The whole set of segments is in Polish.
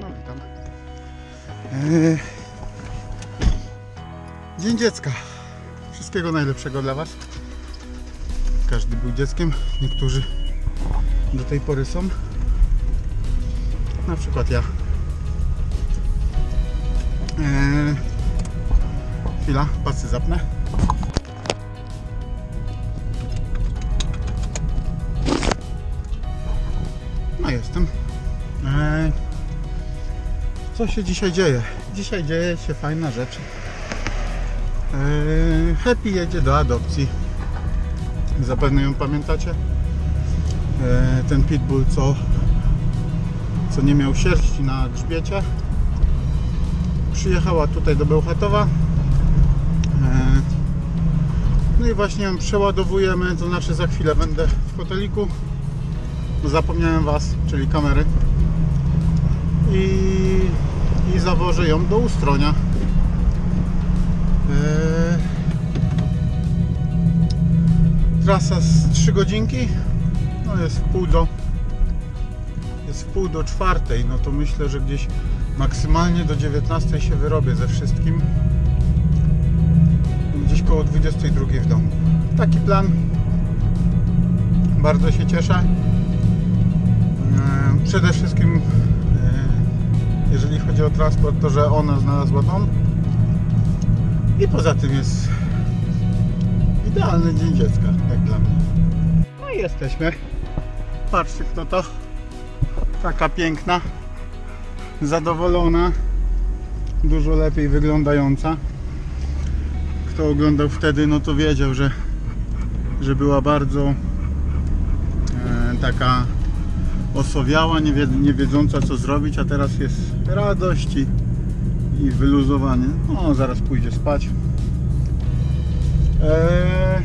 No witam. Eee, Dzień dziecka. Wszystkiego najlepszego dla Was. Każdy był dzieckiem, niektórzy do tej pory są. Na przykład ja. Eee, chwila, pasy zapnę. No jestem. Eee, co się dzisiaj dzieje? Dzisiaj dzieje się fajna rzecz. Eee, Happy jedzie do adopcji. Zapewne ją pamiętacie. Eee, ten pitbull, co, co nie miał sierści na grzbiecie. Przyjechała tutaj do Bełchatowa. Eee, No i właśnie ją przeładowujemy, to znaczy za chwilę będę w hoteliku. Zapomniałem Was, czyli kamery. I, i zawożę ją do Ustronia. Eee, trasa z 3 godzinki. No jest w pół do jest w pół do czwartej, no to myślę, że gdzieś maksymalnie do 19 się wyrobię ze wszystkim. Gdzieś koło 22 w domu. Taki plan. Bardzo się cieszę. E, Przede wszystkim, chodzi o transport, to że ona znalazła dom. I poza tym jest idealny dzień dziecka, jak dla mnie. No i jesteśmy. Patrzcie kto to. Taka piękna, zadowolona, dużo lepiej wyglądająca. Kto oglądał wtedy, no to wiedział, że, że była bardzo e, taka osowiała, nie, nie wiedząca co zrobić, a teraz jest radość i, i wyluzowanie. No, zaraz pójdzie spać. Eee,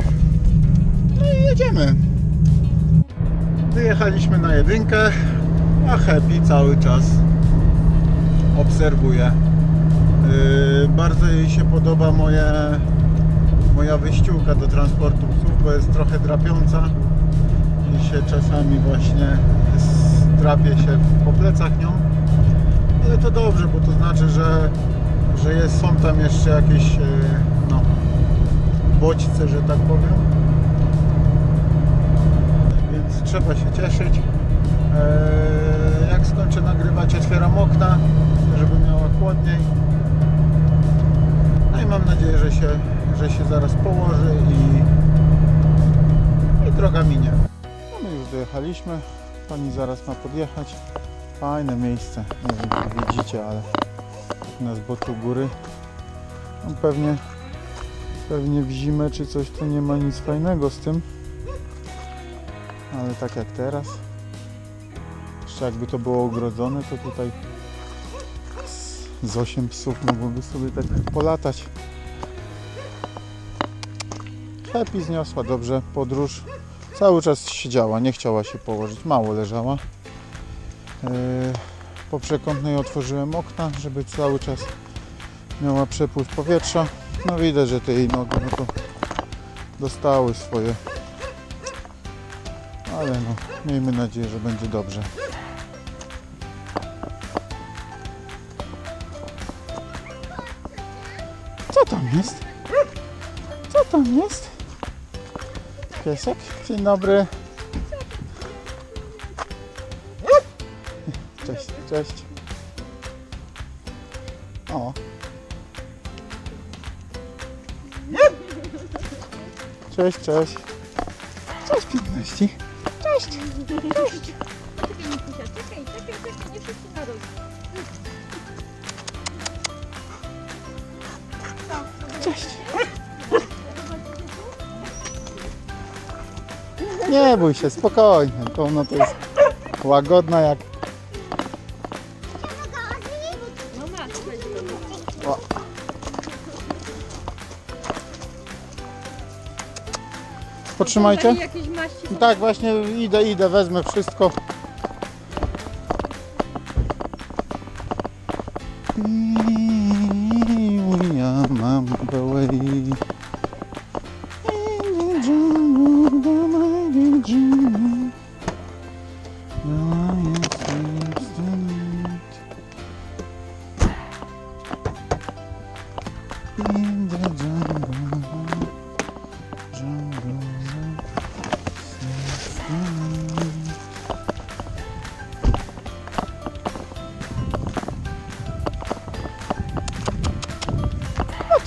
no i jedziemy. Wyjechaliśmy na jedynkę, a Happy cały czas obserwuje. Yy, bardzo jej się podoba moje, moja wyściółka do transportu psów, bo jest trochę drapiąca i się czasami właśnie drapie się po plecach nią. Ale to dobrze, bo to znaczy, że, że jest, są tam jeszcze jakieś yy, no, bodźce, że tak powiem. Więc trzeba się cieszyć. Eee, jak skończę nagrywać, otwieram okna, żeby miała chłodniej. No i mam nadzieję, że się, że się zaraz położy i, i droga minie. No my już dojechaliśmy. Pani zaraz ma podjechać. Fajne miejsce. Nie wiem, czy widzicie, ale na zboczu góry. No pewnie, pewnie w zimę czy coś tu nie ma nic fajnego z tym. Ale tak jak teraz. Jeszcze jakby to było ogrodzone, to tutaj z- z 8 psów mogłoby sobie tak polatać. Happy zniosła dobrze podróż. Cały czas siedziała, nie chciała się położyć, mało leżała. Yy, Po przekątnej otworzyłem okna, żeby cały czas miała przepływ powietrza. No widać, że te jej nogi no to dostały swoje. Ale no, miejmy nadzieję, że będzie dobrze. Co tam jest? Co tam jest? Piesek? Dzień dobry. Cześć, cześć. O. Cześć, cześć. Cześć piękności. Cześć. Nikusia, czekaj. Cześć. Nie bój się, spokojnie. To ono to jest łagodna jak... O. Potrzymajcie. Daj jakieś maści. Tak, właśnie idę, idę, wezmę wszystko.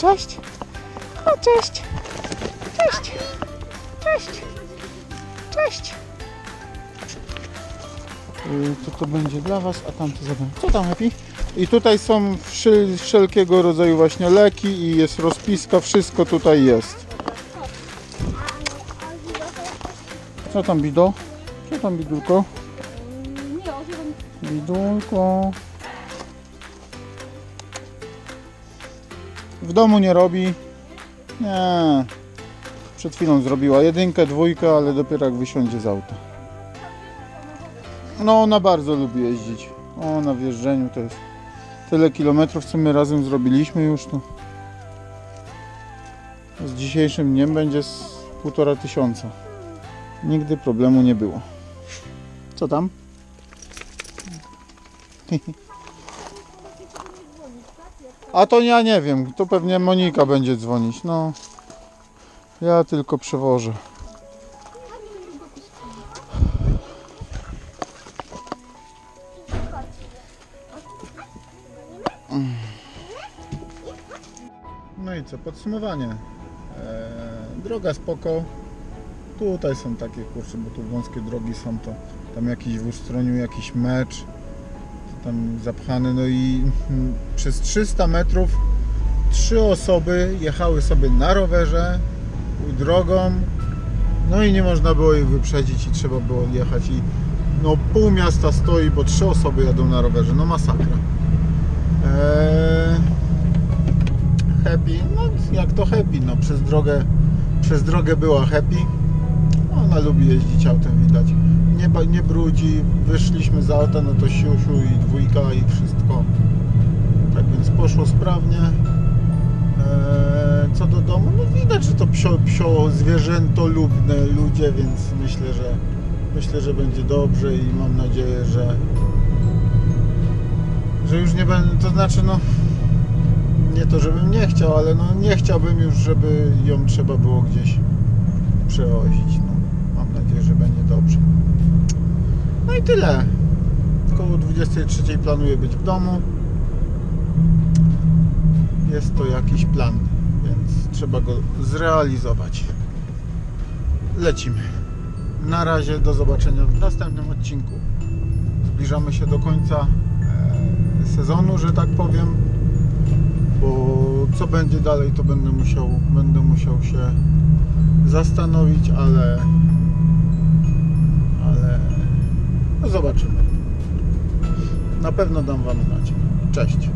Cześć. O, cześć. Cześć. Cześć. Cześć. Y, To to będzie dla Was, a tam to zabrałem. Co tam, Happy? I tutaj są wszelkiego rodzaju właśnie leki i jest rozpiska, wszystko tutaj jest. Co tam, Bido? Co tam, Bidulko? Bidulko. W domu nie robi. Nie. Przed chwilą zrobiła jedynkę, dwójkę, ale dopiero jak wysiądzie z auta. No ona bardzo lubi jeździć. O, na wjeżdżeniu to jest tyle kilometrów, co my razem zrobiliśmy już to. Z dzisiejszym dniem będzie z półtora tysiąca. Nigdy problemu nie było. Co tam? A to ja nie wiem, to pewnie Monika będzie dzwonić. No, ja tylko przewożę. No i co, podsumowanie. Eee, droga spoko. Tutaj są takie kurczę, bo tu wąskie drogi są, to tam jakiś w ustroniu jakiś mecz tam zapchany, no i przez 300 metrów trzy osoby jechały sobie na rowerze drogą, no i nie można było ich wyprzedzić i trzeba było jechać i no pół miasta stoi, bo trzy osoby jadą na rowerze, no masakra. Eee, happy, no jak to happy, no przez drogę, przez drogę była happy. Ona lubi jeździć autem, widać. Nie, nie brudzi, wyszliśmy z auta, no to siusiu i dwójka i wszystko. Poszło sprawnie. Eee, co do domu, no widać, że to psio, psio zwierzęto lubne ludzie, więc myślę, że myślę, że będzie dobrze i mam nadzieję, że że już nie będę, to znaczy no nie to, żebym nie chciał, ale no nie chciałbym już, żeby ją trzeba było gdzieś przewozić. No, mam nadzieję, że będzie dobrze. No i tyle. Koło 23 planuję być w domu. Jest to jakiś plan, więc trzeba go zrealizować. Lecimy. Na razie do zobaczenia w następnym odcinku. Zbliżamy się do końca e, sezonu, że tak powiem. Bo co będzie dalej, to będę musiał, będę musiał się zastanowić, ale ale no zobaczymy. Na pewno dam Wam znać. Cześć.